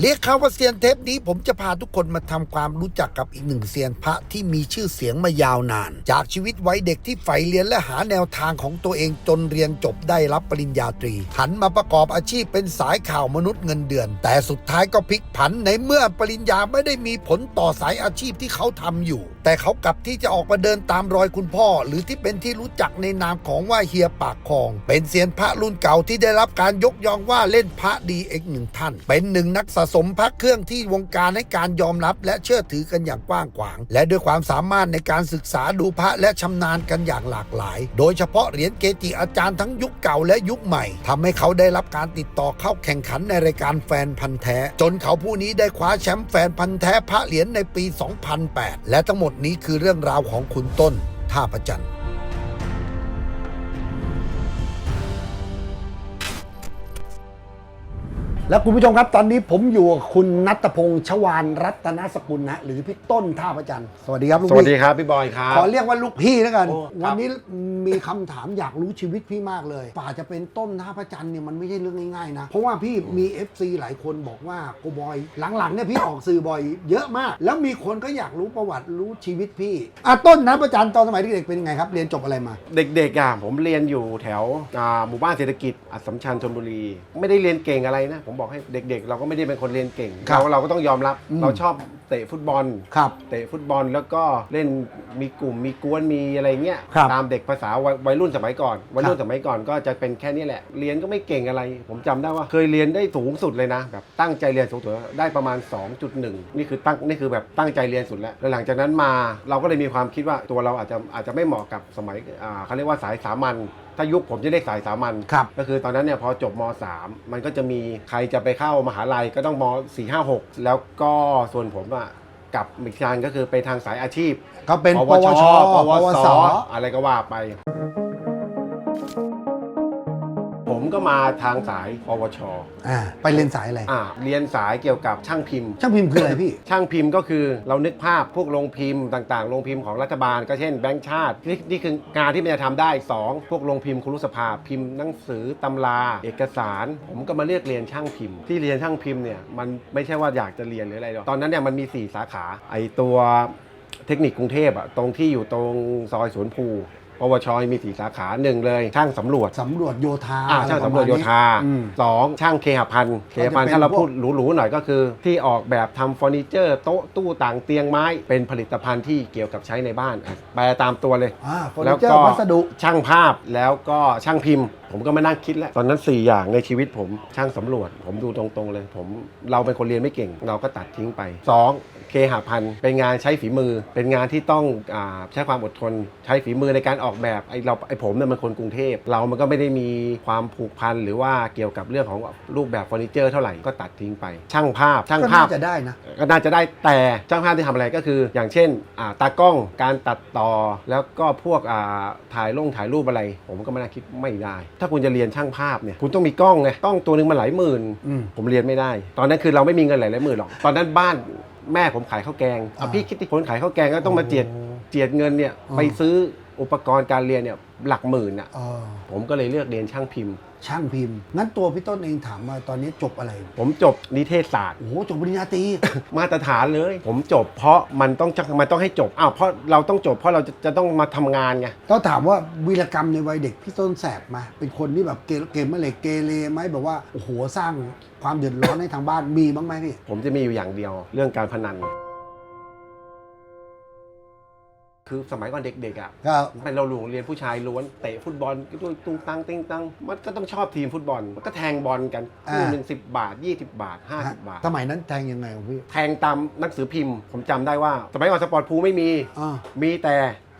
เรียกเขาว่าเซียนเทปนี้ผมจะพาทุกคนมาทำความรู้จักกับอีกหนึ่งเซียนพระที่มีชื่อเสียงมายาวนาน จากชีวิตวัยเด็กที่ใฝ่เรียนและหาแนวทางของตัวเองจนเรียนจบได้รับปริญญาตรีหันมาประกอบอาชีพเป็นสายข่าวมนุษย์เงินเดือน แต่สุดท้ายก็พลิกผันในเมื่อปริญญาไม่ได้มีผลต่อสายอาชีพที่เขาทำอยู่แต่เขากลับที่จะออกมาเดินตามรอยคุณพ่อ หรือที่เป็นที่รู้จักในนามของว่าเฮียปากคอง เป็นเซียนพระรุ่นเก่าที่ได้รับการยกย่องว่าเล่นพระดีเอกหนึ่งท่าน เป็นหนึ่งนักสะสมพระเครื่องที่วงการให้การยอมรับ และเชื่อถือกันอย่างกว้างขวาง และด้วยความสามารถในการศึกษาดูพระและชำนาญกันอย่างหลากหลาย โดยเฉพาะเหรียญเกจิอาจารย์ทั้งยุคเก่าและยุคใหม่ทำให้เขาได้รับการติดต่อเข้าแข่งขันในรายการแฟนพันธ์แท้ จนเขาผู้นี้ได้คว้าแชมป์แฟนพันธ์แท้พระเหรียญในปี 2008 และทั้งหมดนี้คือเรื่องราวของคุณต้นท่าประจัน แล้วคุณผู้ชมครับตอนนี้ผมอยู่กับคุณนัทพงษ์ชวานรัตนสกุลนะหรือพี่ต้นท่าประจันทร์สวัสดีครับลูกสวัสดีพี่ครับพี่บอยครับ ขอเรียกว่าลูกพี่แล้วกัน โอ้ครับ วันนี้มีคำถามอยากรู้ชีวิตพี่มากเลยป่าจะเป็นต้นท่าประจันทร์เนี่ยมันไม่ใช่เรื่องง่ายๆนะเพราะว่าพี่มี FC หลายคนบอกว่าโกบอยหลังๆเนี่ยพี่ออกสื่อบ่อยเยอะมาก แล้วมีคนก็อยากรู้ประวัติรู้ชีวิตพี่อะต้นนะประจันทร์ตอนสมัยเด็กๆเป็นยังไงครับ เรียนจบอะไรมา เด็กๆอะผมเรียนอยู่แถวอ่าหมู่บ้านเศรษฐกิจอัสสัมชัญธนบุรี ไม่ได้เรียนเก่งอะไรนะ ผมบอกให้เด็ก ๆ เราก็ไม่ได้เป็นคนเรียนเก่งครับเราเราก็ต้องยอมรับอืม เราชอบเตะฟุตบอล ครับ เตะฟุตบอลแล้วก็เล่นมีกลุ่มมีกวนมีอะไรเงี้ยครับตามเด็กภาษาวัยวัยรุ่นสมัยก่อนวัยรุ่ครันบสมัยก่อนก็จะเป็นแค่นี้แหละ เรียนก็ไม่เก่งอะไร ผมจำได้ว่าเคยเรียนได้สูงสุดเลยนะแบบตั้งใจเรียนสูงสุดได้ประมาณ 2.1 นี่คือตั้งนี่คือแบบตั้งใจเรียนสุดแล้วแล้วหลังจากนั้นมาเราก็เลยมีความคิดว่าตัวเราอาจจะอาจจะไม่เหมาะกับสมัยอ่าเขาเรียกว่าสายสามัญ ถ้ายุคผมจะได้สายสามัญครับก็คือตอนนั้นเนี่ยพอจบม .3 มันก็จะมีใครจะไปเข้ามหาลัยก็ต้องม 4 5 6 แล้วก็ส่วนผมอะกับมิกชานก็คือไปทางสายอาชีพก็เป็นปปววชชปปววสสอะไรก็ว่าไป ผมก็มาทางสายปวช อ่าไปเรียนสายอะไร อ่าเรียนสายเกี่ยวกับช่างพิมพ์ ช่างพิมพ์คืออะไรพี่ ช่างพิมพ์ก็คือเรานึกภาพพวกโรงพิมพ์ต่างๆ โรงพิมพ์ของรัฐบาลก็เช่นแบงค์ชาตินี่นี่คืองานที่มันจะทำได้ 2 พวกโรงพิมพ์ครุสภาพิมพ์หนังสือตำรา เอกสาร ผมก็มาเลือกเรียนช่างพิมพ์ ที่เรียนช่างพิมพ์เนี่ยมันไม่ใช่ว่าอยากจะเรียนหรืออะไรหรอกตอนนั้นเนี่ยมันมี 4 สาขาไอตัวเทคนิคกรุงเทพอะตรงที่อยู่ตรงซอยสวนภู ปวชมีสี่สาขาหนึ่งเลย ช่างสำรวจสำรวจโยธาอ่าอะไรช่างประสำรมวณจโยนี้ธาอืม สองช่างเคหพันธ์เคหพันธ์ก็จะเป็นถ้าเราพวกพูดหรูๆหน่อยก็คือ ที่ออกแบบทำเฟอร์นิเจอร์โต๊ะตู้ต่างเตียงไม้ เป็นผลิตภัณฑ์ที่เกี่ยวกับใช้ในบ้านอะแปลตามตัวเลย อ่าเฟอร์แล้นิวเจอก็ร์วัสดุ ช่างภาพแล้วก็ช่างพิมพ์ ผมก็มานั่งคิดแล้ว ตอนนั้น 4 อย่างในชีวิตผมช่างสำรวจ ผมดูตรงๆเลย ผมเราเป็นคนเรียนไม่เก่ง เราก็ตัดทิ้งไป 2. เคหพันธ์เป็นงานใช้ฝีมือ เป็นงานที่ต้องอาใช้ความอดทน ใช้ฝีมือในการออกแบบไอเราไอผมเนี่ยมันคนกรุงเทพ เรามันก็ไม่ได้มีความผูกพันหรือว่าเกี่ยวกับเรื่องของรูปแบบเฟอร์นิเจอร์เท่าไหร่ก็ตัดทิ้งไป ช่างภาพช่างก็ภาน่าพจะได้นะก็น่าจะได้แต่ช่างภาพที่ทำอะไรก็คือ อย่างเช่นอ่าตากล้องการตัดต่อแล้วก็พวกอ่าถ่ายลงถ่ายรูปอะไร ผมก็ไม่น่าคิดไม่ได้ถ้าคุณจะเรียนช่างภาพเนี่ยคุณต้องมีกล้องไงกล้องตัวหนึ่งมันหลายหมื่น อืม ผมเรียนไม่ได้ ตอนนั้นคือเราไม่มีเงินหลายหลายหมื่นหรอก ตอนนั้นบ้านแม่ผมขายข้าวแกงอะอ่าพี่คิดที่ผลขายข้าวแกงก็ต้องมาเจียดโอ้เจียดเงินเนี่ยอ่าไปซื้อ อุปกรณ์การเรียนเนี่ยหลักหมื่นอะเออผมก็เลยเลือกเรียนช่างพิมพ์ ช่างพิมพ์ งั้นตัวพี่ต้นเองถามมาตอนนี้จบอะไร ผมจบนิเทศศาสตร์ โอ้โหจบปริญญาตรี มาตรฐานเลย ผมจบเพราะมันต้องมันต้องให้จบอ้าวเพราะเราต้องจบเพราะเราจะจะต้องมาทำงานไง ก็ถามว่าวีรกรรมในวัยเด็กพี่ต้นแสบไหมาเป็นคนที่แบบเกเรเกมเมเหล็กเกเรไหมแบบว่าโอ้โหสร้างความเดือดร้อนให้ทางบ้านมีบ้างไหมพี่ ผมจะมีอยู่อย่างเดียวเรื่องการพนัน คือสมัยก่อนเด็กๆอะก็เป็นเราโรงเรียนผู้ชายล้วนเตะฟุตบอลด้วยตุ้งตังติ้งตังมันก็ต้องชอบทีมฟุตบอลมันก็แทงบอลกันคู่หนึ่งสิบบาท 20 บาท 50 บาท สมัยนั้นแทงยังไงของพี่แทงตามหนังสือพิมพ์ ผมจำได้ว่า สมัยก่อนสปอร์ตพูลไม่มีอ่ามีแต่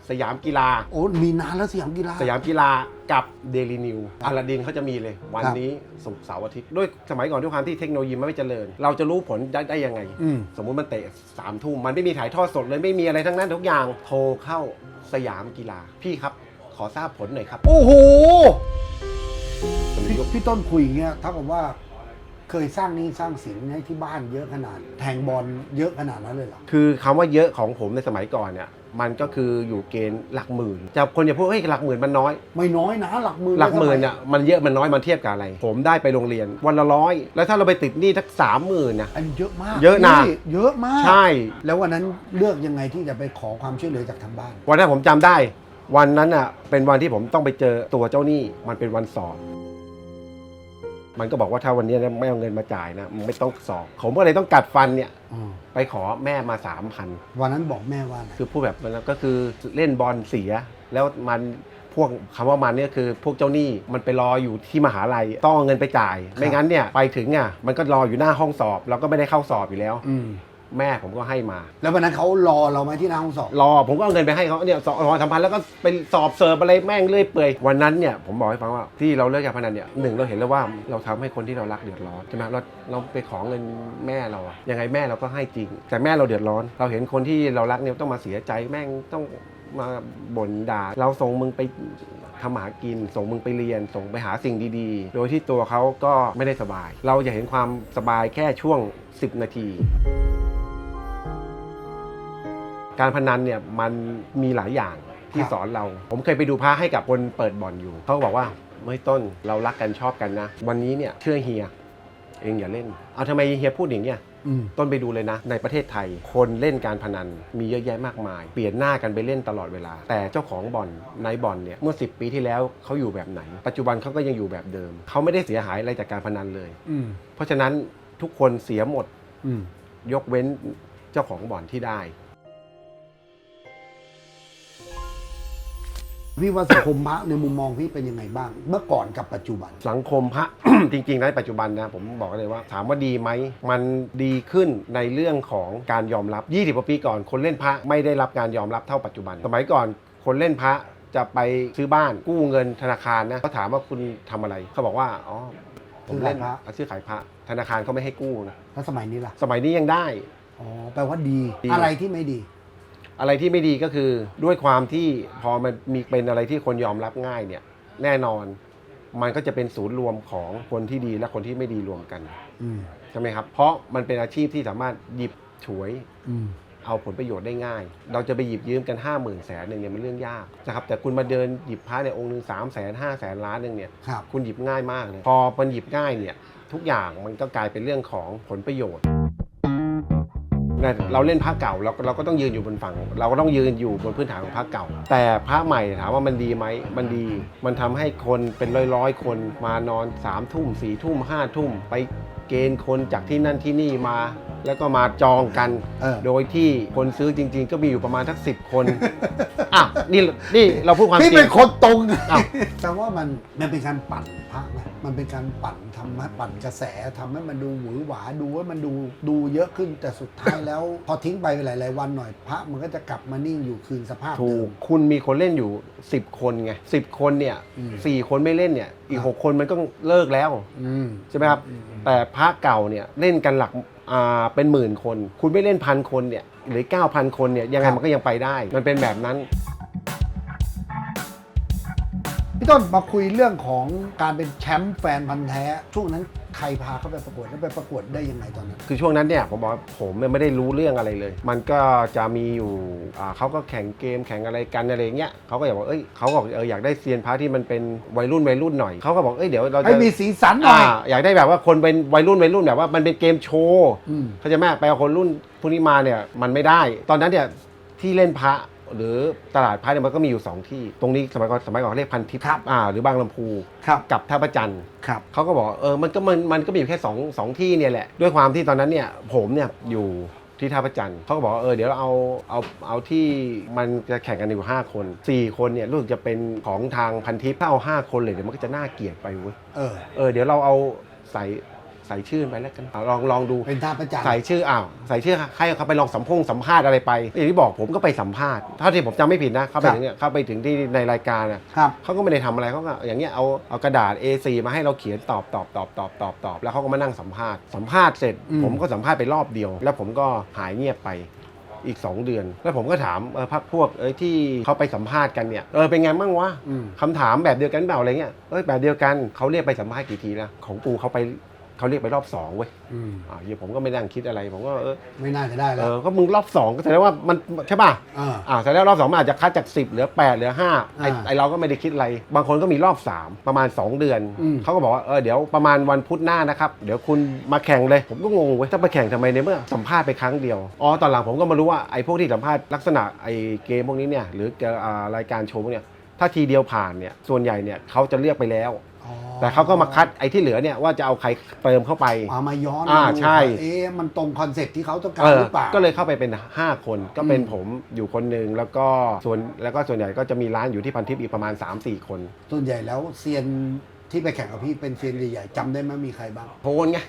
สยามกีฬาโอ้มีนานแล้วสยามกีฬาสยามกีฬา กับเดลินิวอาลาดินเขาจะมีเลยวันครับนี้ศุกร์เสาร์อาทิตย์ด้วยสมัยก่อนด้วยความที่เทคโนโลยีมันไม่เจริญ เราจะรู้ผลได้ได้ยังไง อืม สมมุติมันเตะสามทุ่มมันไม่มีถ่ายทอดสดเลยไม่มีอะไรทั้งนั้นทุกอย่างโทรเข้าสยามกีฬา พี่ครับ ขอทราบผลหน่อยครับโอ้โหมันพี่ยกพี่ต้นคุยอย่างเงี้ยเท่ากับว่าเคยสร้างหนี้สร้างสินให้ที่บ้านเยอะขนาด แทงบอลเยอะขนาดนั้นเลยเหรอ คือคำว่าเยอะของผมในสมัยก่อนเนี่ย มันก็คืออยู่เกณฑ์หลักหมื่นจะคนจะพูดเฮ้ยหลักหมื่นมันน้อย ไม่น้อยนะหลักหมื่นหลักหมื่นเนี่ยมันเยอะมันน้อยมันเทียบกับอะไร ผมได้ไปโรงเรียนวันละร้อยแล้วถ้าเราไปติดหนี้ทักสามหมื่นนะอันเยอะมากเยอะนะเยอะมากใช่ แล้ววันนั้นเลือกยังไงที่จะไปขอความช่วยเหลือจากทางบ้าน วันนั้นผมจำได้ วันนั้นอะเป็นวันที่ผมต้องไปเจอตัวเจ้าหนี้มันเป็นวันสอบ มันก็บอกว่าถ้าวันนี้ไม่เอาเงินมาจ่ายนะมึงไม่ต้องสอบผมก็เลยต้องกัดฟันเนี่ยอืมไปขอแม่มาสามพันวันนั้นบอกแม่ว่าอะไรคือพูดแบบนั้นก็คือเล่นบอลเสีย แล้วมันพวกคำว่ามันเนี่ยคือพวกเจ้าหนี้มันไปรออยู่ที่มหาลัยต้องเอาเงินไปจ่าย ไม่งั้นเนี่ยไปถึงอะมันก็รออยู่หน้าห้องสอบเราก็ไม่ได้เข้าสอบอยู่แล้ว อืม แม่ผมก็ให้มา แล้ววันนั้นเขารอเราไหมที่หน้าห้องสอบ รอผมก็เอาเงินไปให้เขาเนี่ยสองสามพันแล้วก็ไปสอบเสิร์ฟอะไรแม่งเรื่อยเปื่อยวันนั้นเนี่ยผมบอกให้ฟังว่าที่เราเลิกการพนันเนี่ยหนึ่งเราเห็นแล้วว่าเราทำให้คนที่เรารักเดือดร้อนใช่ไหมเราเราไปขอเงินแม่เราอะยังไงแม่เราก็ให้จริง แต่แม่เราเดือดร้อน เราเห็นคนที่เรารักเนี่ยต้องมาเสียใจแม่งต้องมาบ่นด่าเราส่งมึงไปทำหากิน ส่งมึงไปเรียน ส่งไปหาสิ่งดีๆ โดยที่ตัวเขาก็ไม่ได้สบาย เราจะเห็นความสบายแค่ช่วง 10 นาที การพนันเนี่ยมันมีหลายอย่างที่ครับสอนเรา ผมเคยไปดูพระให้กับคนเปิดบ่อนอยู่ เขาก็บอกว่าไม่ต้นเรารักกันชอบกันนะ วันนี้เนี่ยเชื่อเฮีย เองอย่าเล่น เอาทำไมเฮียพูดอย่างเนี้ยอืมต้นไปดูเลยนะ ในประเทศไทย คนเล่นการพนันมีเยอะแยะมากมาย เปลี่ยนหน้ากันไปเล่นตลอดเวลา แต่เจ้าของบ่อนในบ่อนเนี่ยเมื่อ 10 ปีที่แล้วเขาอยู่แบบไหน ปัจจุบันเขาก็ยังอยู่แบบเดิม เขาไม่ได้เสียหายอะไรจากการพนันเลยอืมเพราะฉะนั้นทุกคนเสียหมดอืมยกเว้นเจ้าของบ่อนที่ได้ พี่ว่าสังคมพระในมุมมองพี่เป็นยังไงบ้าง เมื่อก่อนกับปัจจุบัน สังคมพระ จริงๆในปัจจุบันนะผมบอกเลยว่า ถามว่าดีไหมมันดีขึ้นในเรื่องของการยอมรับ 20กว่าปีก่อน คนเล่นพระไม่ได้รับการยอมรับเท่าปัจจุบัน สมัยก่อนคนเล่นพระจะไปซื้อบ้านกู้เงินธนาคารนะเขาถามว่าคุณทำอะไรเขาบอกว่าอ๋อผมเล่นซื้อขายพระ ซื้อขายพระธนาคารเขาไม่ให้กู้นะแล้วสมัยนี้ล่ะ สมัยนี้ยังได้ อ๋อ แปลว่าดี ดี อะไรที่ไม่ดี อะไรที่ไม่ดีก็คือด้วยความที่พอมันมีเป็นอะไรที่คนยอมรับง่ายเนี่ยแน่นอนมันก็จะเป็นศูนย์รวมของคนที่ดีและคนที่ไม่ดีรวมกันอืมใช่ไหมครับ เพราะมันเป็นอาชีพที่สามารถหยิบฉวย อืม เอาผลประโยชน์ได้ง่าย เราจะไปหยิบยืมกัน 5 0 0 0 0 0แสนหนึ่งเนี่ยมันเรื่องยากนะครับแต่คุณมาเดินหยิบพระเนี่ยองค์หนึ่งสามแสนห้าแสนล้านหนึ่งเนี่ยครับ คุณหยิบง่ายมากเลยพอมันหยิบง่ายเนี่ยทุกอย่างมันก็กลายเป็นเรื่องของผลประโยชน์เนี่ยเราเล่นพระเก่าเราเราก็ต้องยืนอยู่บนฝั่ง เราก็ต้องยืนอยู่บนพื้นฐานของพระเก่า แต่พระใหม่ถามว่ามันดีไหมมันดี มันทำให้คนเป็นร้อยร้อยๆคนมานอน3ามทุ่มสี่ทุ่มห้าทุ่มไปเกณฑ์คนจากที่นั่นที่นี่มา แล้วก็มาจองกัน เออ โดยที่คนซื้อจริง ๆ ก็มีอยู่ประมาณทักสิบคนอะนี่นี่เราพูดความจพี่ริงเป็นคนตรง อ้าว แต่ว่ามันมันเป็นการปั่นพระไหมมันเป็นการปั่นทำให้ปั่นกระแสทำให้มันดูหวือหวาดูว่ามันดูดูเยอะขึ้นแต่สุดท้ายแล้ว พอทิ้งไปหลาย ๆ วันหน่อยพระมันก็จะกลับมานิ่งอยู่คืนสภาพถูเดิกม คุณมีคนเล่นอยู่ 10 คนไงสิบคนเนี่ยอืม สี่คนไม่เล่นเนี่ยอีคกรับ6คนมันก็เลิกแล้ว อืม ใช่ไหมครับอือืม แต่พระเก่าเนี่ยเล่นกันหลักอ่าเป็นหมื่นคน คุณไม่เล่นพันคนเนี่ยหรือ 9,000 คนเนี่ยยังไงมันก็ยังไปได้ มันเป็นแบบนั้น พี่ต้นมาคุยเรื่องของการเป็นแชมป์แฟนพันธ์แท้ช่วงนั้น ใครพาเขาไปประกวดแล้วไปประกวดได้ยังไงตอนนั้น คือช่วงนั้นเนี่ยผมบอกว่าผมเนี่ยไม่ได้รู้เรื่องอะไรเลย มันก็จะมีอยู่อ่าเขาก็แข่งเกมแข่งอะไรกันอะไรเงี้ยเขาก็อยากบอกเอ้ยเขาบอกเอออยากได้เซียนพระที่มันเป็นวัยรุ่นวัยรุ่นหน่อยเขาก็บอกเอ้ยเดี๋ยวเราให้จะมีสีสันหน่อยอ่าอยากได้แบบว่าคนเป็นวัยรุ่นวัยรุ่นแบบว่ามันเป็นเกมโชว์อืม เขาใจะแม่ไปเอาคนรุ่นพวกนี้มาเนี่ยมันไม่ได้ ตอนนั้นเนี่ยที่เล่นพระ หรือตลาดพระเนี่ยมันก็มีอยู่ 2 ที่ ตรงนี้สมัยก่อนสมัยก่อนเขาเรียกพันทิพย์ครับอ่าหรือบางลำพูครับกับท่าประจันทร์ครับ เขาก็บอกเออมันก็มันมันก็มีอยู่แค่สองสองที่เนี่ยแหละ ด้วยความที่ตอนนั้นเนี่ยผมเนี่ยอยู่ที่ท่าประจันทร์เขาก็บอกว่าเออเดี๋ยวเราเอาเอาเอาที่มันจะแข่งกันอยู่ห้าคนสี่คนเนี่ยรู้สึกจะเป็นของทางพันทิพย์ถ้าเอาห้าคนเลยเดี๋ยวมันก็จะน่าเกลียดไปเว้ยเออ เออเดี๋ยวเราเอาใส่ ใส่ชื่อไปแล้วกันเอาลองลองดู เป็นท่าประจันทร์ใส่ชื่ออ้าวใส่ชื่อให้เขาไปลองสัมพงสัมภาษณ์อะไรไปอย่างที่บอกผมก็ไปสัมภาษณ์เท่าที่ผมจำไม่ผิดนะเข้าไปถึงเนี่ยเข้าไปถึงที่ในรายการน่ะครับ เขาก็ไม่ได้ทำอะไรเขาก็อย่างเงี้ยเอาเอากระดาษ A4 มาให้เราเขียนตอบตอบตอบตอบตอบตอบแล้วเขาก็มานั่งสัมภาษณ์สัมภาษณ์เสร็จ อืม ผมก็สัมภาษณ์ไปรอบเดียว แล้วผมก็หายเงียบไปอีก 2 เดือน แล้วผมก็ถามเออพักพวกเอ้ยที่เขาไปสัมภาษณ์กันเนี่ยเออเป็นไงบ้างวะ อืม คำถามแบบเดียวกันเปล่าอะไรเงี้ย เอ้ยแบบเดียวกันเขาเรียกไปสัมภาษณ์กี่ทีแล้วของกูเขาไป เขาเรียกไปรอบสองเว้ยอืมอ่าเหี้ยผมก็ไม่นั่งคิดอะไร ผมก็เออไม่น่าจะได้เอแล้วอก็มึงรอบสองก็แสดงว่ามันใช่ป่ะ อ่า อ่าแสดงว่ารอบสองมันอาจจะคัดจาก 10เหลือ 8 เหลือ5ไอ้อ่าไอเราก็ไม่ได้คิดอะไร บางคนก็มีรอบ 3 ประมาณ 2 เดือน อืม เขาก็บอกว่าเออเดี๋ยวประมาณวันพุธหน้านะครับ เดี๋ยวคุณมาแข่งเลย ผมก็งงเว้ยถ้ามาแข่งทำไมในเมื่อสัมภาษณ์ไปครั้งเดียว อ๋อ ตอนหลังผมก็มารู้ว่าไอ้พวกที่สัมภาษณ์ลักษณะไอ้เกมพวกนี้เนี่ยหรืออ่ารายการโชว์พวกเนี่ยถ้าทีเดียวผ่านเนี่ยส่วนใหญ่เนี่ยเขาจะเลือกไปแล้วอ๋อ แต่เขาก็มาคัดไอ้ที่เหลือเนี่ยว่าจะเอาใครเติมเข้าไป เอามาย้อนอ่ามาดูใช่ ว่าเอ๊ะมันตรงคอนเซ็ปต์ที่เขาต้องการเออหรือเปล่า ก็เลยเข้าไปเป็น 5 คนก็เป็นอืมผมอยู่คนหนึ่งแล้วก็ส่วนแล้วก็ส่วนใหญ่ก็จะมีร้านอยู่ที่พันทิพย์อีกประมาณ 3-4 คนส่วนใหญ่แล้วเซียนที่ไปแข่งกับพี่เป็นเซียนใหญ่ๆจำได้ไหมมีใครบ้างโทนไง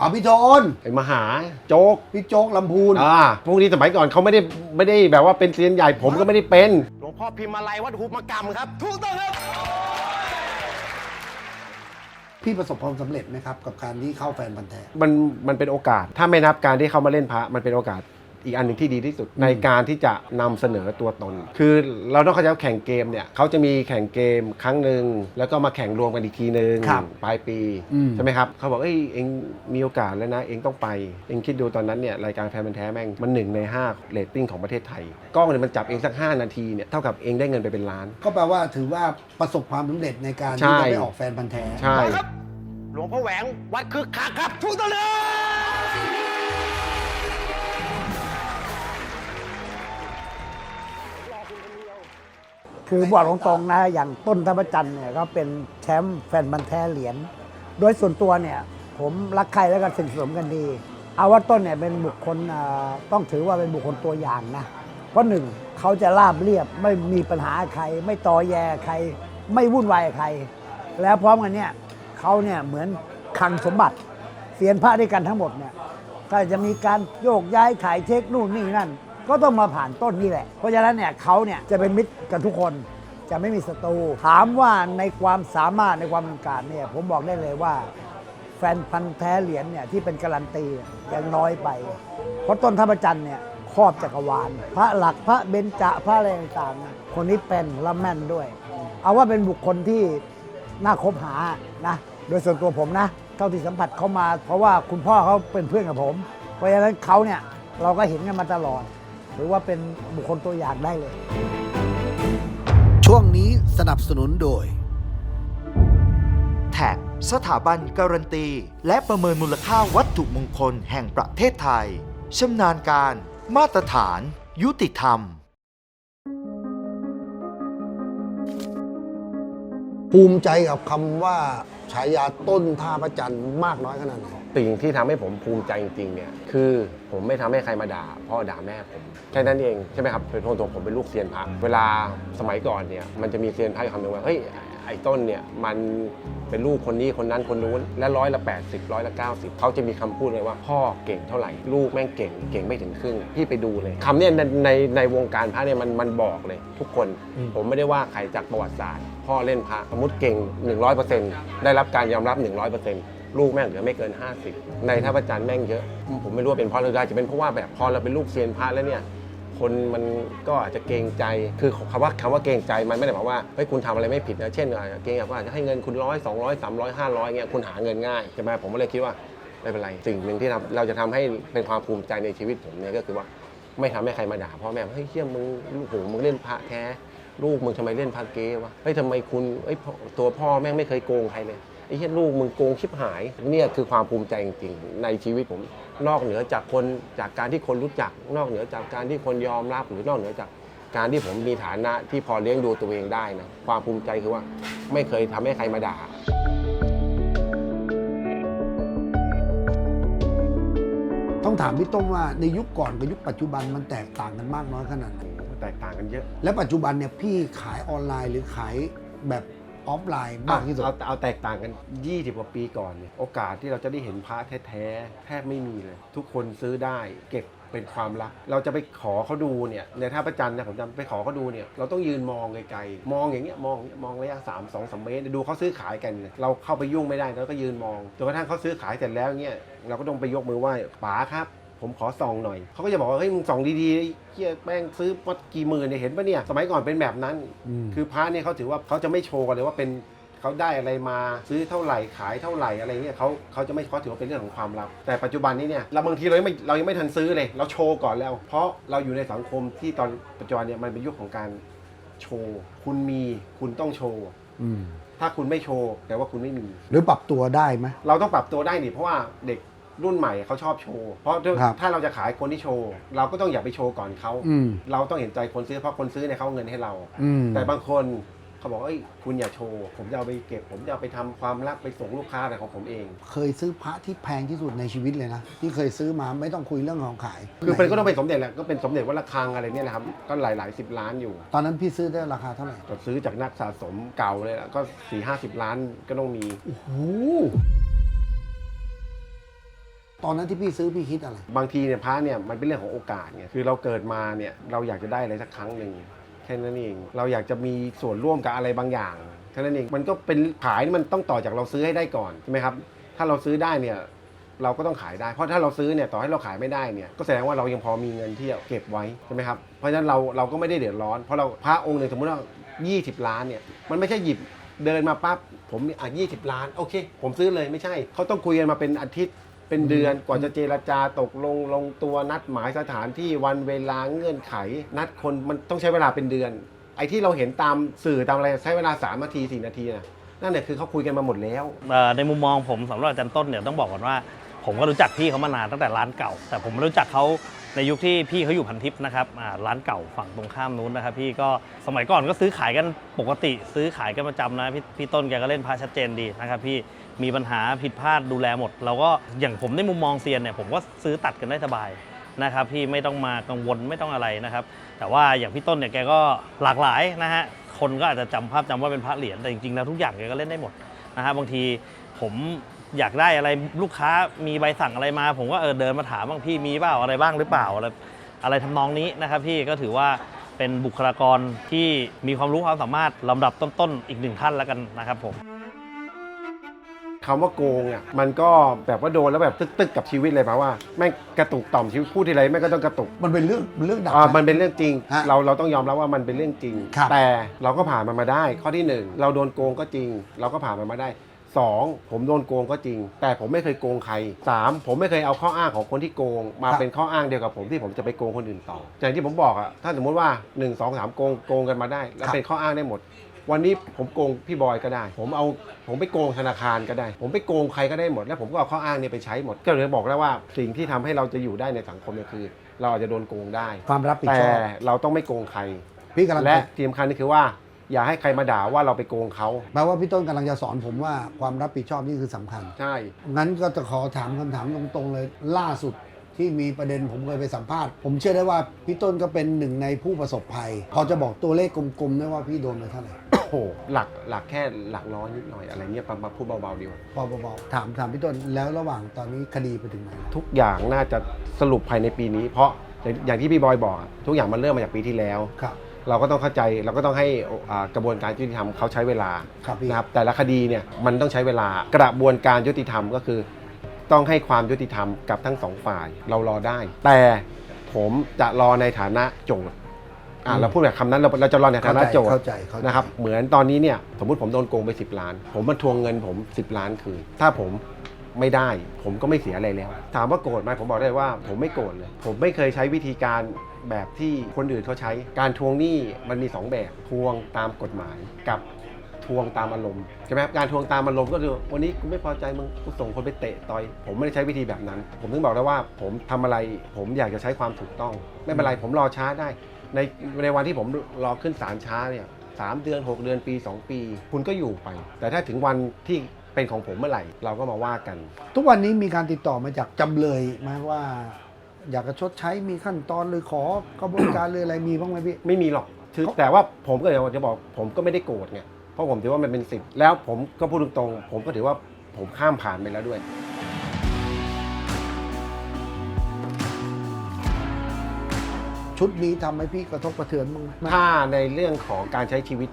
อ๋อพี่โทนไอ้มหาโจ๊กพี่โจ๊กลำพูน อ่าพวกนี้สมัยก่อนเขาไม่ได้ไม่ได้แบบว่าเป็นเซียนใหญ่ผมก็ไม่ได้เป็น หลวงพ่อพิมพ์มาลัยวัดหุบมกรรมครับ ถูกต้องครับ พี่ประสบความสำเร็จไหมครับ กับการที่เข้าแฟนพันธ์แท้ มันมันเป็นโอกาส ถ้าไม่นับการที่เขามาเล่นพระมันเป็นโอกาส อีกอันหนึ่งที่ดีที่สุดในการที่จะนำเสนอตัวตน คือเราต้องเข้าใจว่าแข่งเกมเนี่ยเขาจะมีแข่งเกมครั้งหนึ่งแล้วก็มาแข่งรวมกันอีกทีหนึ่งครับปลายปีอืม ใช่ไหมครับเขาบอกเอ้ยเองมีโอกาสแล้วนะ เองต้องไป เองคิดดูตอนนั้นเนี่ยรายการแฟนมันธุ์แท้แม่งมันหนึ่งในห้าเรตติ้งของประเทศไทยกล้องเนี่ยมันจับเองสัก5นาทีเนี่ยเท่ากับเองได้เงินไปเป็นล้าน ก็แปลว่าถือว่าประสบความสำเร็จในการใช่ที่จะไปออกแฟนพันธ์แท้ ใช่ครับหลวงพ่อแหวงวัดคึกคักครับถูกต้องเลย คือบอกตรงๆนะอย่างต้นทัพจันทร์เนี่ยก็เป็นแชมป์แฟนบันธุ์แท้เหรียญโดยส่วนตัวเนี่ย ผมรักใครแล้วก็สนิทสนมกันดี เอาว่าต้นเนี่ยเป็นบุคคลอ่าต้องถือว่าเป็นบุคคลตัวอย่างนะเพราะหนึ่งเขาจะราบเรียบไม่มีปัญหาใคร ไม่ตอแยใคร ไม่วุ่นวายใคร แล้วพร้อมกันเนี่ยเขาเนี่ยเหมือนคลังสมบัติเสียนพระด้วยกันทั้งหมดเนี่ยถ้าจะมีการโยกย้ายถ่ายเช็คนู่นนี่นั่น ก็ต้องมาผ่านต้นนี่แหละ เพราะฉะนั้นเนี่ยเขาเนี่ยจะเป็นมิตรกับทุกคนจะไม่มีศัตรูถามว่าในความสามารถในความเป็นการเนี่ยผมบอกได้เลยว่า แฟนพันธ์แท้เหรียญเนี่ยที่เป็นการันตียังน้อยไป เพราะต้นทัพจันทร์เนี่ยครอบจักรวาล พระหลักพระเบญจะพระอะไรต่างๆคนนี้เป็นและแม่นด้วย เอาว่าเป็นบุคคลที่น่าคบหานะโดยส่วนตัวผมนะเท่าที่สัมผัสเขามา เพราะว่าคุณพ่อเขาเป็นเพื่อนกับผม เพราะฉะนั้นเขาเนี่ยเราก็เห็นกันมาตลอด หรือว่าเป็นบุคคลตัวอย่างได้เลย ช่วงนี้สนับสนุนโดย แท็กสถาบันการันตี และประเมินมูลค่าวัตถุมงคลแห่งประเทศไทยชำนาญการ มาตรฐาน ยุติธรรม ภูมิใจกับคำว่า ฉายาต้นท่าพระจันทร์มากน้อยขนาดไหนสิ่งที่ทำให้ผมภูมิใจจริงๆเนี่ยคือผมไม่ทำให้ใครมาด่าพ่อด่าแม่ผมแค่นั้นเองใช่ไหมครับเป็นตัวตัวผมเป็นลูกเซียนพระเวลาสมัยก่อนเนี่ยมันจะมีเซียนพระอยู่คำหนึ่งว่าเฮ้ยไอ้ต้นเนี่ยมันเป็นลูกคนนี้คนนั้นคนนู้นและร้อยละ 80ร้อยละ 90 เขาจะมีคำพูดเลยว่าพ่อเก่งเท่าไหร่ ลูกแม่งเก่งเก่งไม่ถึงครึ่งพี่ไปดูเลยคำเนี่ยในในในวงการพระเนี่ยมันมันบอกเลย ทุกคนผมไม่ได้ว่าใครจากประวัติศาสตร์ พ่อเล่นพระสมมติเก่ง 100%ได้รับการยอมรับ 100%ลูกแม่งเหลือไม่เกิน 50 ในท่าประจันทร์แม่งเยอะ ผมไม่รู้ว่าเป็นเพราะอะไรจะเป็นเพราะว่าแบบพอเราเป็นลูกเซียนพระแล้วเนี่ยคนมันก็อาจจะเกรงใจ คือคำว่าคำว่าเกรงใจมันไม่ได้หมายว่า เฮ้ยคุณทำอะไรไม่ผิดนะ เช่นเกรงแบบว่าจะให้เงินคุณร้อยสองร้อยสามร้อยห้าร้อยเงี้ยคุณหาเงินง่ายใช่ไหมผมก็เลยคิดว่าไม่เป็นไร สิ่งหนึ่งที่ทำเราจะทำให้เป็นความภูมิใจในชีวิตผมเนี่ยก็คือว่าไม่ทำให้ใครมาด่าพ่อแม่เฮ้ยเฮียมึงลูกโหมึงเล่นพระแท้ ลูกมึงทำไมเล่นพระเกวะเฮ้ยทำไมคุณเอ้ยตัวพ่อแม่งไม่เคยโกงใครเลยไอ้เฮียลูกมึงโกงชิบหายเนี่ยคือความภูมิใจจริงๆในชีวิตผม นอกเหนือจากคนจากการที่คนรู้จัก นอกเหนือจากการที่คนยอมรับหรือนอกเหนือจากการที่ผมมีฐานะที่พอเลี้ยงดูตัวเองได้นะความภูมิใจคือว่าไม่เคยทำให้ใครมาด่าต้องถามพี่ต้มว่าในยุคก่อนกับยุคปัจจุบันมันแตกต่างกันมากน้อยขนาดไหน แตกต่างกันเยอะและปัจจุบันเนี่ยพี่ขายออนไลน์หรือขายแบบออฟไลน์มากที่สุด เอาเอาแตกต่างกัน 20 กว่าปีก่อนเนี่ยโอกาสที่เราจะได้เห็นพระแท้ๆแทบไม่มีเลย ทุกคนซื้อได้เก็บเป็นความลับ เราจะไปขอเขาดูเนี่ยในท่าประจันทร์เนี่ยผมจะไปขอเขาดูเนี่ยเราต้องยืนมองไกลๆมองอย่างเงี้ยมองมองระยะ3 2 3เมตรดูเขาซื้อขายกันเนี่ยเราเข้าไปยุ่งไม่ได้เราก็ยืนมองจนกระทั่งเขาซื้อขายเสร็จแล้วเนี่ยเราก็ต้องไปยกมือไหว้ป๋าครับ ผมขอส่องหน่อย เขาก็จะบอกว่าเฮ้ยมึงส่องดีๆเฮียแม่งซื้อมากี่หมื่นเนี่ยเห็นปะเนี่ย สมัยก่อนเป็นแบบนั้นอืมคือพระเนี่ยเขาถือว่าเขาจะไม่โชว์กันเลยว่าเป็นเขาได้อะไรมาซื้อเท่าไหร่ขายเท่าไหร่อะไรเงี้ยเขาเขาจะไม่เขาถือว่าเป็นเรื่องของความลับ แต่ปัจจุบันนี้เนี่ยเราบางทีเรายังไม่เรายังไม่ทันซื้อเลยเราโชว์ก่อนแล้ว เพราะเราอยู่ในสังคมที่ตอนปัจจุบันเนี่ยมันเป็นยุคของการโชว์ คุณมีคุณต้องโชว์อืมถ้าคุณไม่โชว์แปลว่าคุณไม่มี หรือปรับตัวได้ไหมเราต้องปรับตัวได้นี่เพราะว่าเด็ก รุ่นใหม่เขาชอบโชว์เพราะถ้าครับถ้าเราจะขายคนที่โชว์ เราก็ต้องอย่าไปโชว์ก่อนเขาอืม เราต้องเห็นใจคนซื้อเพราะคนซื้อเนี่ยเขาเอาเงินให้เรา อืม แต่บางคนเขาบอกว่าเอ้ยคุณอย่าโชว์ ผมจะเอาไปเก็บ ผมจะเอาไปทำความลับไปส่งลูกค้าอะไรของผมเอง เคยซื้อพระที่แพงที่สุดในชีวิตเลยนะ ที่เคยซื้อมาไม่ต้องคุยเรื่องของขายคือมันก็ต้องเป็นสมเด็จแหละก็เป็นสมเด็จวัดระฆังอะไรเนี่ยนะครับก็หลายหลายสิบล้านอยู่ตอนนั้นพี่ซื้อได้ราคาเท่าไหร่ก็ซื้อจากนักสะสมเก่าเลยละก็สี่ห้าสิบล้านก็ต้องมี โอ้โห ตอนนั้นที่พี่ซื้อพี่คิดอะไร บางทีเนี่ยพระเนี่ยมันเป็นเรื่องของโอกาสไงคือเราเกิดมาเนี่ยเราอยากจะได้อะไรสักครั้งหนึ่งแค่นั้นเอง เราอยากจะมีส่วนร่วมกับอะไรบางอย่างแค่นั้นเองมันก็เป็นขายมันต้องต่อจากเราซื้อให้ได้ก่อนใช่ไหมครับถ้าเราซื้อได้เนี่ยเราก็ต้องขายได้ เพราะถ้าเราซื้อเนี่ยต่อให้เราขายไม่ได้เนี่ยก็แสดงว่าเรายังพอมีเงินที่จะเก็บไว้ใช่ไหมครับเพราะฉะนั้นเราเราก็ไม่ได้เดือดร้อน เพราะเราพระองค์หนึ่งสมมติว่า 20 ล้านเนี่ยมันไม่ใช่หยิบเดินมาปั๊บผมมีอะ20ล้าน โอเค ผมซื้อเลยไม่ใช่ เขาต้องคุยกันมาเป็นอาทิตย์ เป็นเดือนกว่าจะเจรจาตกลงลงตัวนัดหมายสถานที่วันเวลาเงื่อนไข นัดคนมันต้องใช้เวลาเป็นเดือน ไอ้ที่เราเห็นตามสื่อตามอะไรใช้เวลา3นาที4นาทีนะนั่นแหละคือเขาคุยกันมาหมดแล้ว เอ่อในมุมมองผมสำหรับอาจารย์ต้นเนี่ยต้องบอกก่อนว่า ผมก็รู้จักพี่เขามานานตั้งแต่ร้านเก่า แต่ผมรู้จักเขา ในยุคที่พี่เขาอยู่พันทิพย์นะครับร้านเก่าฝั่งตรงข้ามนู้นนะครับพี่ก็สมัยก่อนก็ซื้อขายกันปกติ ซื้อขายกันประจำนะพี่พี่ต้นแกก็เล่นพาชัดเจนดีนะครับพี่มีปัญหาผิดพลาดดูแลหมด เราก็อย่างผมในมุมมองเซียนเนี่ยผมก็ซื้อตัดกันได้สบายนะครับพี่ไม่ต้องมากังวลไม่ต้องอะไรนะครับ แต่ว่าอย่างพี่ต้นเนี่ยแกก็หลากหลายนะฮะคนก็อาจจะจำภาพจำว่าเป็นพระเหรียญแต่จริงๆแล้วทุกอย่างแกก็เล่นได้หมดนะฮะบางทีผม อยากได้อะไรลูกค้ามีใบสั่งอะไรมา ผมก็เออเดินมาถามบ้างพี่มีเปล่าอะไรบ้างหรือเปล่าอะไรอะไรทำนองนี้นะครับพี่ก็ถือว่าเป็นบุคลากรที่มีความรู้ความสามารถลำดับต้นๆ อีกหนึ่งท่านแล้วกันนะครับผม คำว่าโกงอะมันก็แบบว่าโดนแล้วแบบตึกๆกับชีวิตเลยเพราะว่าแม่งกระตุกต่อมชีวิตพูดทีไรแม่งก็ต้องกระตุกมันเป็นเรื่องเรื่องดับอ่านะมันเป็นเรื่องจริง ฮะเราเราต้องยอมรับว่ามันเป็นเรื่องจริง ครับ แต่เราก็ผ่านมันมาได้ข้อที่หนึ่งเราโดนโกงก็จริง เราก็ผ่านมันมาได้ สองผมโดนโกงก็จริง แต่ผมไม่เคยโกงใครสามผมไม่เคยเอาข้ออ้างของคนที่โกง มาเป็นข้ออ้างเดียวกับผมที่ผมจะไปโกงคนอื่นต่ออย่างที่ผมบอกอะถ้าสมมติว่า 1 2 3 โกงโกงกันมาได้ แล้วเป็นข้ออ้างได้หมด วันนี้ผมโกงพี่บอยก็ได้ ผมเอาผมไปโกงธนาคารก็ได้ ผมไปโกงใครก็ได้หมด แล้วผมก็เอาข้ออ้างเนี่ยไปใช้หมด ก็เลยบอกแล้วว่าสิ่งที่ทำให้เราจะอยู่ได้ในสังคมเนี่ยคือ เราอาจจะโดนโกงได้ ความรับผิดแต่ชอบเราต้องไม่โกงใครพี่กำลังและจะที่สำคัญนี่คือว่า อย่าให้ใครมาด่าว่าเราไปโกงเขาแปลว่าพี่ต้นกำลังจะสอนผมว่าความรับผิดชอบนี่คือสำคัญ ใช่ งั้นก็จะขอถามคำถามตรงๆเลยล่าสุดที่มีประเด็นผมเคยไปสัมภาษณ์ ผมเชื่อได้ว่าพี่ต้นก็เป็นหนึ่งในผู้ประสบภัย พอจะบอกตัวเลขกลมๆได้ว่าพี่โดนไปเท่าไหร่โอ้โหหลักหลักแค่หลักร้อยนิดหน่อยอะไรเงี้ยประมาณพูดเบาๆดีกว่า พอบอกถามถามพี่ต้นแล้วระหว่างตอนนี้คดีไปถึงไหนแล้วทุกอย่างน่าจะสรุปภายในปีนี้ เพราะอย่างอย่างที่พี่บอยบอกอะทุกอย่างมันเริ่มมาจากปีที่แล้ว ครับ เราก็ต้องเข้าใจเราก็ต้องให้อ่ากระบวนการยุติธรรมเขาใช้เวลาครับพี่ นะครับแต่ละคดีเนี่ยมันต้องใช้เวลากระบวนการยุติธรรมก็คือ ต้องให้ความยุติธรรมกับทั้งสองฝ่ายเรารอได้ แต่ผมจะรอในฐานะโจทย์อ่าเราพูดแบบคำนั้นเราเราจะรอในฐานะโจทย์เข้าใจเข้าใจนะครับเหมือนตอนนี้เนี่ยสมมติผมโดนโกงไป 10 ล้าน ผมมาทวงเงินผม 10 ล้านคืนถ้าผมไม่ได้ ผมก็ไม่เสียอะไรแล้ว ถามว่าโกรธไหมผมบอกได้ว่าผมไม่โกรธเลย ผมไม่เคยใช้วิธีการ แบบที่คนอื่นเขาใช้ การทวงหนี้มันมีสองแบบทวงตามกฎหมายกับทวงตามอารมณ์ใช่ไหมครับการทวงตามอารมณ์ก็คือวันนี้กูไม่พอใจมึงกูส่งคนไปเตะต่อย ผมไม่ได้ใช้วิธีแบบนั้น ผมถึงบอกแล้วว่า ผมทำอะไรผมอยากจะใช้ความถูกต้อง ไม่เป็นไรผมรอช้าได้ ในในวันที่ผมรอขึ้นศาลช้าเนี่ยสามเดือน 6 เดือนปี 2 ปี คุณก็อยู่ไป แต่ถ้าถึงวันที่เป็นของผมเมื่อไหร่ เราก็มาว่ากัน ทุกวันนี้มีการติดต่อมาจากจำเลยไหมว่า อยากจะชดใช้มีขั้นตอนหรือขอกระบวนการหรืออะไรมีบ้างไหมพี่ ไม่มีหรอกคือเขาแต่ว่าผมก็เดี๋ยวจะบอก ผมก็ไม่ได้โกรธไงเพราะผมถือว่ามันเป็นสิทธิ์แล้วผมก็พูดตรงๆผมก็ถือว่าผมข้ามผ่านไปแล้วด้วย ชุดนี้ทำให้พี่กระทบกระเทือนบ้างไหมถ้าในเรื่องของการใช้ชีวิต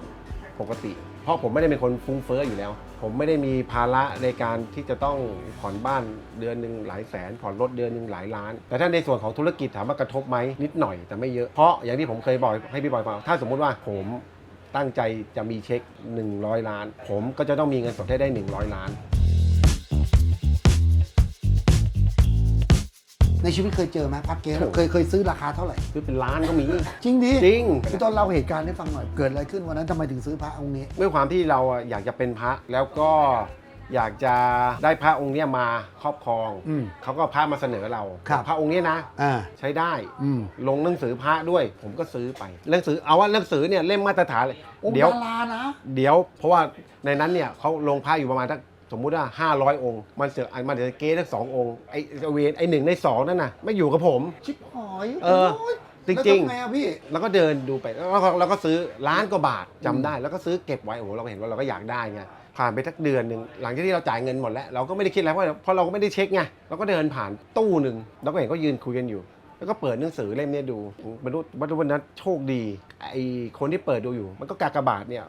ปกติ เพราะผมไม่ได้เป็นคนฟุ้งเฟ้ออยู่แล้ว ผมไม่ได้มีภาระในการที่จะต้องผ่อนบ้านเดือนหนึ่งหลายแสนผ่อนรถเดือนหนึ่งหลายล้าน แต่ถ้าในส่วนของธุรกิจถามว่ากระทบไหมนิดหน่อยแต่ไม่เยอะเพราะอย่างที่ผมเคยบอกให้พี่บอยฟังถ้าสมมุติว่าผมตั้งใจจะมีเช็ค 100 ล้าน ผมก็จะต้องมีเงินสดให้ได้ 100 ล้าน ในชีวิตเคยเจอไหมพักเก๊เคยเคยซื้อราคาเท่าไหร่คือเป็นล้านก็มี จริงดิจริง พี่ต้นเล่าเหตุการณ์ให้ฟังหน่อย เกิดอะไรขึ้นวันนั้นทำไมถึงซื้อพระองค์นี้ ด้วยความที่เราอะอยากจะเป็นพระแล้วก็อยากจะได้พระองค์เนี้ยมาครอบครองอืมเขาก็พระมาเสนอเราครับ พระองค์เนี้ยนะ อ่า ใช้ได้อืมลงหนังสือพระด้วย ผมก็ซื้อไปหนังสือเอาว่าหนังสือเนี่ยเล่มมาตรฐานเลยองค์เดี๋ยว ดารานะ เดี๋ยวเพราะว่าในนั้นเนี่ยเขาลงพระอยู่ประมาณสัก สมมุติว่า 500 องค์ มันเสือกมันจะเก๊ทั้งสององค์ไอ้เวนไอ้หนึ่งในสองนั่นน่ะไม่อยู่กับผม ชิบหายเออ โยจริงๆ แล้วทำไงอะพี่ แล้วก็เดินดูไปแล้วก็เราก็ซื้อล้านกว่าบาทจำได้ แล้วก็ซื้อเก็บไว้โอ้โหเราก็เห็นว่าเราก็อยากได้ไงผ่านไปสักเดือนหนึ่งหลังจากที่เราจ่ายเงินหมดแล้วเราก็ไม่ได้คิดอะไรเพราะเพราะเราก็ไม่ได้เช็คไงเราก็เดินผ่านตู้หนึ่งเราก็เห็นก็ยืนคุยกันอยู่ แล้วก็เปิดหนังสือเล่มเนี้ยดูบรรลุบรรลุวันนั้นโชคดีไอคนที่เปิดดูอยู่ มันก็กากบาทเนี่ย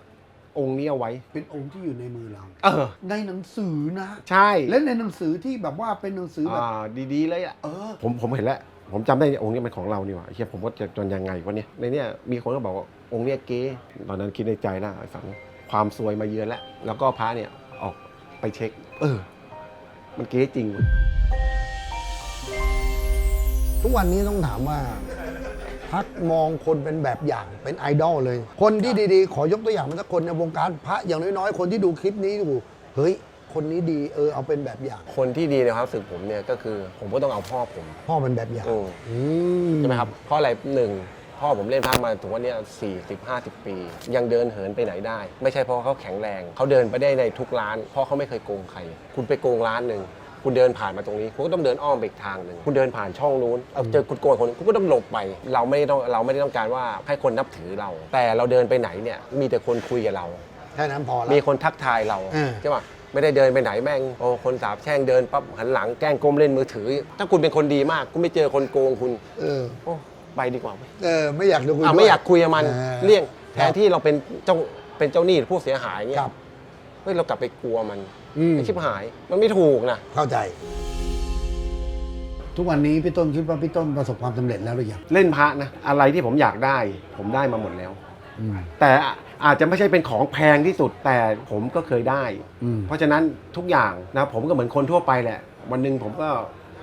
องค์นี้เอาไว้ เป็นองค์ที่อยู่ในมือเรา เออ ในหนังสือนะ ใช่และในหนังสือที่แบบว่าเป็นหนังสือแบบอ่าดีๆเลยอะ เออ ผมผมเห็นแล้ว ผมจำได้องค์นี้เป็นของเรานี่หว่าไอ้เฮียผมว่าจะจนยังไงวะเนี่ยในเนี้ยมีคนก็บอกว่าองค์เนี้ยเก๊ตอนนั้นคิดในใจแล้วไอ้ฝังความซวยมาเยือนแล้ว แล้วก็พระเนี่ยออกไปเช็ค เออ มันเก๊จริงเว้ย ทุกวันนี้ต้องถามว่า พักมองคนเป็นแบบอย่างเป็นไอดอลเลย คนที่ดีๆ ขอยกตัวอย่างมาสักคนในวงการพระอย่างน้อยๆ คนที่ดูคลิปนี้ดูเฮ้ย คนนี้ดีเออเอาเป็นแบบอย่าง คนที่ดีในความรู้สึกผมเนี่ยก็คือผมก็ต้องเอาพ่อผม พ่อเป็นแบบอย่างอืม อืม ใช่ไหมครับเพราะอะไรหนึ่งพ่อผมเล่นพระมาถึงวันเนี้สี่สิบห้าสิบปี ยังเดินเหินไปไหนได้ ไม่ใช่เพราะเขาแข็งแรง เขาเดินไปได้ในทุกร้าน เพราะเขาไม่เคยโกงใคร คุณไปโกงร้านหนึ่ง คุณเดินผ่านมาตรงนี้ คุณก็ต้องเดินอ้อมไปอีกทางหนึ่งคุณเดินผ่านช่องนู้นเอาเจอคุณโกงคนคุณก็ต้องหลบไป เราไม่ได้ต้องเราไม่ได้ต้องการว่าให้คนนับถือเรา แต่เราเดินไปไหนเนี่ยมีแต่คนคุยกับเรา แค่นั้นพอแล้วมีคนทักทายเราอืมใช่ป่ะไม่ได้เดินไปไหนแม่งโอ้คนสาบแช่งเดินปั๊บหันหลังแกล้งก้มเล่นมือถือ ถ้าคุณเป็นคนดีมากคุณไม่เจอคนโกงคุณเออ โอ้ไปดีกว่าเว้ย เออ ไม่อยากจะคุยอะด้วย ไม่อยากคุยกับมันออเลี่ยงคแทรับนที่เราเป็นเจ้าเป็นเจ้าหนี้หรือผู้เสียหายเงี้คยรับ เฮ้ยเรากลับไปกลัวมัน อืม ไอ้ชิบหาย มันไม่ถูกนะ เข้าใจ ทุกวันนี้พี่ต้นคิดว่าพี่ต้นประสบความสำเร็จแล้วหรือยังเล่นพระนะ อะไรที่ผมอยากได้ ผมได้มาหมดแล้ว อืม แต่อาจจะไม่ใช่เป็นของแพงที่สุดแต่ผมก็เคยได้ อืม เพราะฉะนั้นทุกอย่างนะผมก็เหมือนคนทั่วไปแหละ วันหนึ่งผมก็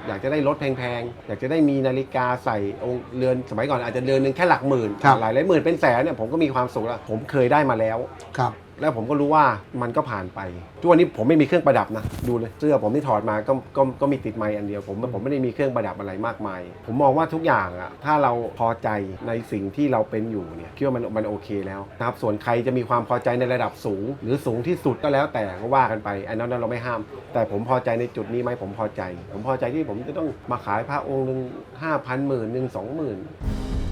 อยากจะได้รถแพงๆ อยากจะได้มีนาฬิกาใส่องค์เรือนสมัยก่อนอาจจะเดือนหนึ่งแค่หลักหมื่นครับ หลายหลายหมื่นเป็นแสนเนี่ยผมก็มีความสุขแล้วผมเคยได้มาแล้ว ครับ แล้วผมก็รู้ว่ามันก็ผ่านไปทุกวันนี้ผมไม่มีเครื่องประดับนะดูเลยเสื้อผมที่ถอดมาก็ก็ก็มีติดไม้อันเดียวผมผมไม่ได้มีเครื่องประดับอะไรมากมาย ผมมองว่าทุกอย่างอะถ้าเราพอใจในสิ่งที่เราเป็นอยู่เนี่ยคิดว่ามันมันโอเคแล้วนะครับส่วนใครจะมีความพอใจในระดับสูง หรือสูงที่สุดก็แล้วแต่ก็ว่ากันไปอันนั้นเราไม่ห้าม แต่ผมพอใจในจุดนี้ไหมผมพอใจ ผมพอใจที่ผมจะต้องมาขายพระองค์หนึ่งห้าพันหมื่นหนึ่งสองหมื่น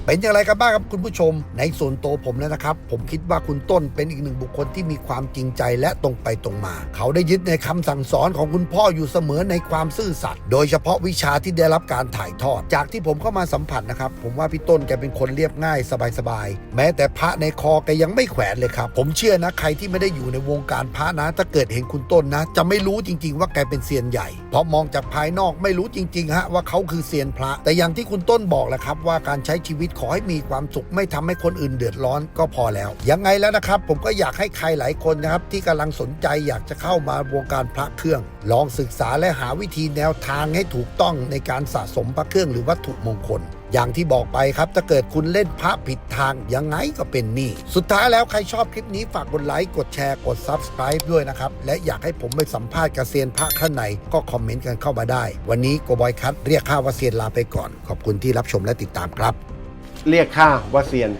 เป็นอย่างไรกันบ้างครับคุณผู้ชม ในส่วนตัวผมแล้วนะครับ ผมคิดว่าคุณต้นเป็นอีกหนึ่งบุคคลที่มีความจริงใจและตรงไปตรงมา เขาได้ยึดในคำสั่งสอนของคุณพ่ออยู่เสมอในความซื่อสัตย์โดยเฉพาะวิชาที่ได้รับการถ่ายทอด จากที่ผมเข้ามาสัมผัสนะครับ ผมว่าพี่ต้นแกเป็นคนเรียบง่ายสบายๆแม้แต่พระในคอแกยังไม่แขวนเลยครับผมเชื่อนะใครที่ไม่ได้อยู่ในวงการพระนะถ้าเกิดเห็นคุณต้นนะ จะไม่รู้จริง ๆ ว่าแกเป็นเซียนใหญ่เพราะมองจากภายนอกไม่รู้จริงๆฮะว่าเขาคือเซียนพระ แต่อย่างที่คุณต้นบอกแหละครับว่าการใช้ชีวิตขอให้มีความสุขไม่ทำให้คนอื่นเดือดร้อนก็พอแล้ว ยังไงแล้วนะครับ ผมก็อยากให้ใครหลายคนนะครับ ที่กำลังสนใจอยากจะเข้ามาวงการพระเครื่อง ลองศึกษาและหาวิธีแนวทางให้ถูกต้องในการสะสมพระเครื่องหรือวัตถุมงคลอย่างที่บอกไปครับ ถ้าเกิดคุณเล่นพระผิดทาง ยังไงก็เป็นหนี้สุดท้ายแล้วใครชอบคลิปนี้ฝากกดไลค์กดแชร์กด Subscribe ด้วยนะครับ และอยากให้ผมไปสัมภาษณ์กบเซียนพระข้างในก็คอมเมนต์กันเข้ามาได้ วันนี้โกบอยคัทเรียกข้าวว่าเซียนลาไปก่อน ขอบคุณที่รับชมและติดตามครับ เรียกค่าว่าเซียน